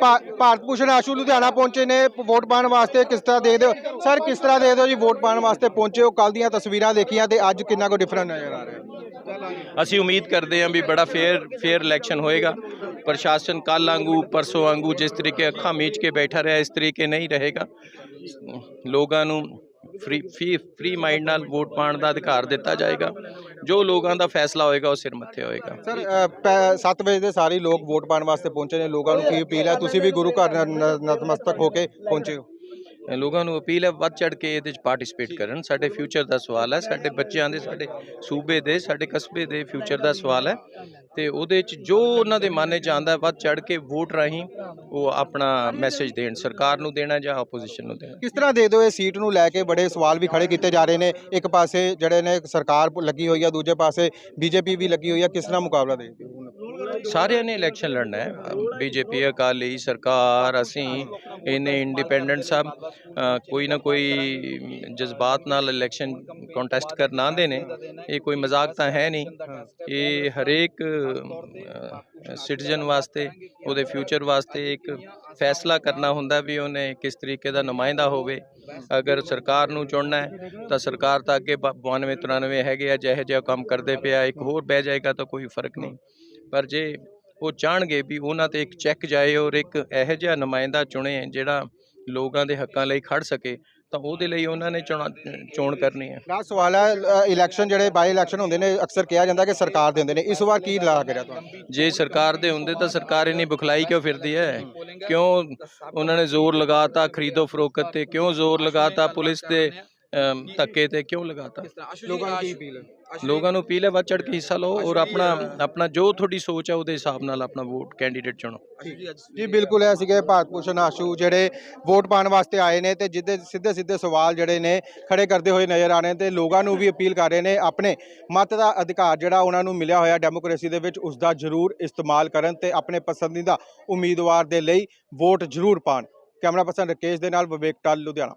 ਭਾ- ਭਾਰਤ ਭੂਸ਼ਣ ਆਸ਼ੂ ਲੁਧਿਆਣਾ ਪਹੁੰਚੇ ਨੇ, ਵੋਟ ਪਾਉਣ ਵਾਸਤੇ ਕਿਸ ਤਰ੍ਹਾਂ ਦੇ ਦਿਓ? ਸਰ, ਕਿਸ ਤਰ੍ਹਾਂ ਦੇ ਦਿਓ ਜੀ ਵੋਟ ਪਾਉਣ ਵਾਸਤੇ ਪਹੁੰਚੇ ਹੋ? ਕੱਲ ਦੀਆਂ ਤਸਵੀਰਾਂ ਦੇਖੀਆਂ ਤੇ ਅੱਜ ਕਿੰਨਾ ਕੋ ਡਿਫਰੈਂਟ ਨਜ਼ਰ ਆ ਰਿਹਾ? ਅਸੀਂ ਉਮੀਦ ਕਰਦੇ ਹਾਂ ਵੀ ਬੜਾ ਫੇਅਰ ਫੇਅਰ ਇਲੈਕਸ਼ਨ ਹੋਏਗਾ। ਪ੍ਰਸ਼ਾਸਨ ਕੱਲ੍ਹ ਵਾਂਗੂ ਪਰਸੋਂ ਵਾਂਗੂ ਜਿਸ ਤਰੀਕੇ ਅੱਖਾਂ ਮੀਚ ਕੇ ਬੈਠਾ ਰਿਹਾ, ਇਸ ਤਰੀਕੇ ਨਹੀਂ ਰਹੇਗਾ। ਲੋਕਾਂ ਨੂੰ ਫ੍ਰੀ ਫ੍ਰੀ ਫ੍ਰੀ ਮਾਈਂਡ ਨਾਲ ਵੋਟ ਪਾਉਣ ਦਾ ਅਧਿਕਾਰ ਦਿੱਤਾ ਜਾਏਗਾ। ਜੋ ਲੋਕਾਂ ਦਾ ਫੈਸਲਾ ਹੋਏਗਾ, ਉਹ ਸਿਰ ਮੱਥੇ ਹੋਏਗਾ। ਸਰ 7 ਵਜੇ ਦੇ ਸਾਰੇ ਲੋਕ ਵੋਟ ਪਾਉਣ ਵਾਸਤੇ ਪਹੁੰਚੇ ਨੇ। ਲੋਕਾਂ ਨੂੰ ਕੀ ਅਪੀਲ ਹੈ? ਤੁਸੀਂ ਵੀ ਗੁਰੂ ਘਰ ਨ- ਨ- ਨਤਮਸਤਕ ਹੋ ਕੇ ਪਹੁੰਚੇ ਹੋ। ਲੋਕਾਂ ਨੂੰ ਅਪੀਲ ਹੈ ਵੱਧ ਚੜ ਕੇ ਇਹਦੇ ਵਿੱਚ ਪਾਰਟਿਸਿਪੇਟ ਕਰਨ। ਸਾਡੇ ਫਿਊਚਰ ਦਾ ਸਵਾਲ ਹੈ ਸਾਡੇ ਬੱਚਿਆਂ ਦੇ ਸਾਡੇ ਸੂਬੇ ਦੇ ਸਾਡੇ ਕਸਬੇ ਦੇ ਫਿਊਚਰ ਦਾ ਸਵਾਲ ਹੈ। ਤੇ ਉਹਦੇ ਵਿੱਚ ਜੋ ਉਹਨਾਂ ਦੇ ਮਨ 'ਚ ਆਉਂਦਾ ਹੈ, ਵੱਧ ਚੜ ਕੇ ਵੋਟ ਰਾਹੀਂ ਉਹ ਆਪਣਾ ਮੈਸੇਜ ਦੇਣ ਸਰਕਾਰ ਨੂੰ ਦੇਣਾ ਜਾਂ ਆਪੋਜੀਸ਼ਨ ਨੂੰ ਦੇਣਾ। ਕਿਸ ਤਰ੍ਹਾਂ ਦੇ ਦਿਓ ਇਹ ਸੀਟ ਨੂੰ ਲੈ ਕੇ ਬੜੇ ਸਵਾਲ ਵੀ ਖੜੇ ਕੀਤੇ ਜਾ ਰਹੇ ਨੇ। ਇੱਕ ਪਾਸੇ ਜਿਹੜੇ ਨੇ ਸਰਕਾਰ ਲੱਗੀ ਹੋਈ ਆ ਦੂਜੇ ਪਾਸੇ ਬੀਜੇਪੀ ਵੀ ਲੱਗੀ ਹੋਈ ਆ ਕਿਸ ਤਰ੍ਹਾਂ ਮੁਕਾਬਲਾ ਦੇਖਦੇ ਹੋ ਸਾਰਿਆਂ ਨੇ ਇਲੈਕਸ਼ਨ ਲੜਨਾ ਹੈ। ਬੀਜੇਪੀ ਅਕਾਲੀ ਸਰਕਾਰ, ਅਸੀਂ ਇਹਨੇ ਇੰਡੀਪੈਂਡੈਂਟ ਸਭ ਕੋਈ ਨਾ ਕੋਈ ਜਜ਼ਬਾਤ ਨਾਲ ਇਲੈਕਸ਼ਨ ਕੰਟੈਸਟ ਕਰਨ ਆਉਂਦੇ ਨੇ। ਇਹ ਕੋਈ ਮਜ਼ਾਕ ਤਾਂ ਹੈ ਨਹੀਂ। ਇਹ ਹਰੇਕ ਸਿਟੀਜ਼ਨ ਵਾਸਤੇ, ਉਹਦੇ ਫਿਊਚਰ ਵਾਸਤੇ ਇੱਕ ਫੈਸਲਾ ਕਰਨਾ ਹੁੰਦਾ ਵੀ ਉਹਨੇ ਕਿਸ ਤਰੀਕੇ ਦਾ ਨੁਮਾਇੰਦਾ ਹੋਵੇ। ਅਗਰ ਸਰਕਾਰ ਨੂੰ ਚੁਣਨਾ ਹੈ, ਤਾਂ ਸਰਕਾਰ ਤਾਂ ਅੱਗੇ 92 93 ਹੈਗੇ ਆ, ਜਿਹੇ ਜਿਹਾ ਕੰਮ ਕਰਦੇ ਪਿਆ, ਇੱਕ ਹੋਰ ਬਹਿ ਜਾਏਗਾ ਤਾਂ ਕੋਈ ਫ਼ਰਕ ਨਹੀਂ। ਪਰ ਜੇ ਉਹ ਚਾਹਣਗੇ ਵੀ ਉਹਨਾਂ ਤੇ ਇੱਕ ਚੈੱਕ ਜਾਏ ਔਰ ਇੱਕ ਇਹੋ ਜਿਹਾ ਨੁਮਾਇੰਦਾ ਚੁਣੇ ਜਿਹੜਾ ਲੋਕਾਂ ਦੇ ਹੱਕਾਂ ਲਈ ਖੜ ਸਕੇ ਤਾਂ ਉਹਦੇ ਲਈ ਉਹਨਾਂ ਨੇ ਚੋਣਾਂ- ਚੋਣ ਕਰਨੀ ਹੈ। ਲਾਸਟ ਸਵਾਲ ਹੈ ਇਲੈਕਸ਼ਨ ਜਿਹੜੇ ਬਾਈ ਇਲੈਕਸ਼ਨ ਹੁੰਦੇ ਨੇ ਅਕਸਰ ਕਿਹਾ ਜਾਂਦਾ ਕਿ ਸਰਕਾਰ ਦੇ ਹੁੰਦੇ ਨੇ। ਇਸ ਵਾਰ ਕੀ ਲੱਗ ਰਿਹਾ ਤੁਹਾਨੂੰ? ਜੇ ਸਰਕਾਰ ਦੇ ਹੁੰਦੇ ਤਾਂ ਸਰਕਾਰ ਇੰਨੀ ਬੁਖਲਾਈ ਕਿਉਂ ਫਿਰਦੀ ਹੈ? ਕਿਉਂ ਉਹਨਾਂ ਨੇ ਜ਼ੋਰ ਲਗਾਤਾ ਖਰੀਦੋ ਫਰੋਖਤ ਤੇ? ਕਿਉਂ ਜ਼ੋਰ ਲਗਾਤਾ ਪੁਲਿਸ ਅਮ, ਧੱਕੇ ਤੇ ਕਿਉਂ ਲਗਾਤਾ? ਲੋਕਾਂ ਨੂੰ ਕੀ ਅਪੀਲ ਹੈ? ਲੋਕਾਂ ਨੂੰ ਅਪੀਲ ਹੈ ਵੱਧ ਚੜ ਕੇ ਹਿੱਸਾ ਲਓ ਔਰ ਆਪਣਾ ਆਪਣਾ ਜੋ ਤੁਹਾਡੀ ਸੋਚ ਹੈ ਉਹਦੇ ਹਿਸਾਬ ਨਾਲ ਆਪਣਾ ਵੋਟ ਕੈਂਡੀਡੇਟ ਚੁਣੋ। ਜੀ ਬਿਲਕੁਲ ਇਹ ਸੀਗੇ ਭਾਰਤ ਭੂਸ਼ਣ ਆਸ਼ੂ ਜਿਹੜੇ ਵੋਟ ਪਾਉਣ ਵਾਸਤੇ ਆਏ ਨੇ ਤੇ ਜਿੱਦੇ ਸਿੱਧੇ ਸਿੱਧੇ ਸਵਾਲ ਜਿਹੜੇ ਨੇ ਖੜੇ ਕਰਦੇ ਹੋਏ ਨਜ਼ਰ ਆ ਰਹੇ ਨੇ ਤੇ ਲੋਕਾਂ ਨੂੰ ਵੀ ਅਪੀਲ ਕਰ ਰਹੇ ਨੇ ਆਪਣੇ ਮਤ ਦਾ ਅਧਿਕਾਰ ਜਿਹੜਾ ਉਹਨਾਂ ਨੂੰ ਮਿਲਿਆ ਹੋਇਆ ਡੈਮੋਕ੍ਰੇਸੀ ਦੇ ਵਿੱਚ ਉਸ ਦਾ ਜ਼ਰੂਰ ਇਸਤੇਮਾਲ ਕਰਨ ਤੇ ਆਪਣੇ ਪਸੰਦੀਦਾ ਉਮੀਦਵਾਰ ਦੇ ਲਈ ਵੋਟ ਜ਼ਰੂਰ ਪਾਣ ਕੈਮਰਾ ਪਰਸਨ ਰਕੇਸ਼ ਦੇ ਨਾਲ ਵਿਵੇਕ ਟਲ ਲੁਧਿਆਣਾ।